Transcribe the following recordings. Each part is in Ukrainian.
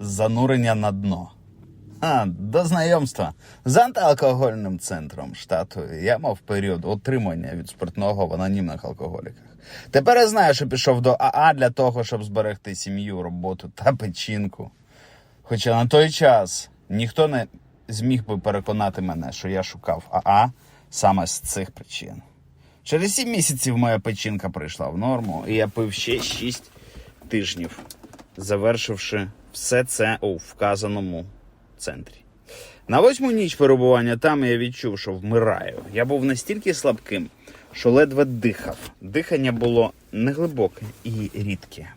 Занурення на дно. А, до знайомства з антиалкогольним центром штату я мав період отримання від спиртного в анонімних алкоголіках. Тепер я знаю, що пішов до АА для того, щоб зберегти сім'ю, роботу та печінку. Хоча на той час ніхто не зміг би переконати мене, що я шукав АА саме з цих причин. Через сім місяців моя печінка прийшла в норму, і я пив ще шість тижнів, завершивши все це у вказаному центрі. На восьму ніч перебування там я відчув, що вмираю. Я був настільки слабким, що ледве дихав. Дихання було неглибоке і рідке.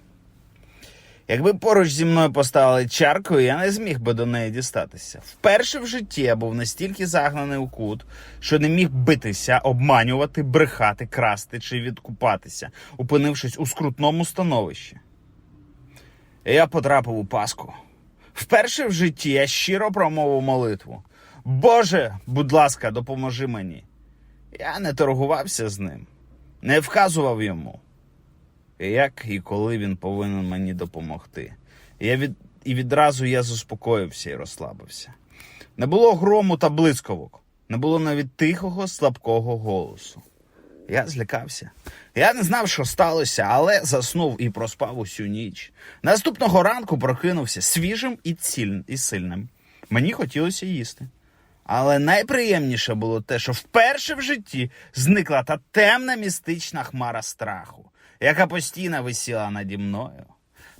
Якби поруч зі мною поставили чарку, я не зміг би до неї дістатися. Вперше в житті я був настільки загнаний у кут, що не міг битися, обманювати, брехати, красти чи відкупатися, опинившись у скрутному становищі. Я потрапив у паску. Вперше в житті я щиро промовив молитву. Боже, будь ласка, допоможи мені. Я не торгувався з ним, не вказував йому як і коли він повинен мені допомогти. Я від... І відразу я заспокоївся і розслабився. Не було грому та блискавок, не було навіть тихого, слабкого голосу. Я злякався. Я не знав, що сталося, але заснув і проспав усю ніч. Наступного ранку прокинувся свіжим і, ціль... і сильним. Мені хотілося їсти. Але найприємніше було те, що вперше в житті зникла та темна містична хмара страху, яка постійно висіла наді мною.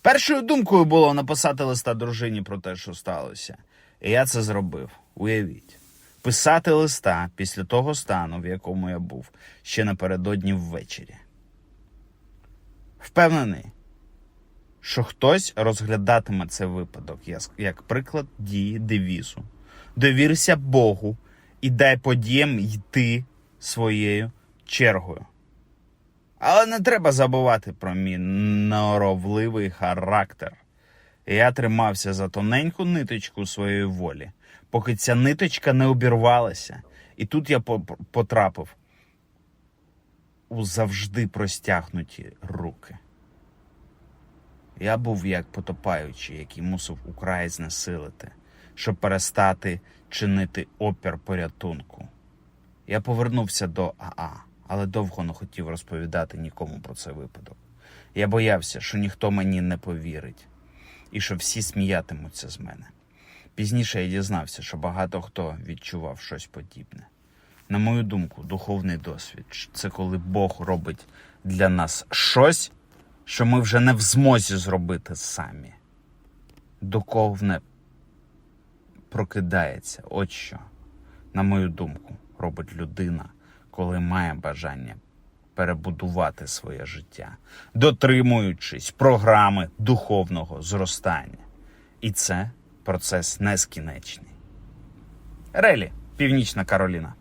Першою думкою було написати листа дружині про те, що сталося. І я це зробив. Уявіть. Писати листа після того стану, в якому я був ще напередодні ввечері. Впевнений, що хтось розглядатиме цей випадок як- приклад дії девізу. Довірся Богу і дай подіям йти своєю чергою. Але не треба забувати про мій норовливий характер. Я тримався за тоненьку ниточку своєї волі, поки ця ниточка не обірвалася, і тут я потрапив у завжди простягнуті руки. Я був як потопаючий, який мусив украй знесилити, щоб перестати чинити опір порятунку. Я повернувся до АА, але довго не хотів розповідати нікому про цей випадок. Я боявся, що ніхто мені не повірить і що всі сміятимуться з мене. Пізніше я дізнався, що багато хто відчував щось подібне. На мою думку, духовний досвід це коли Бог робить для нас щось, що ми вже не в змозі зробити самі. Духовне прокидається. От що, на мою думку, робить людина, коли має бажання перебудувати своє життя, дотримуючись програми духовного зростання. І це процес нескінечний. Релі, Північна Кароліна.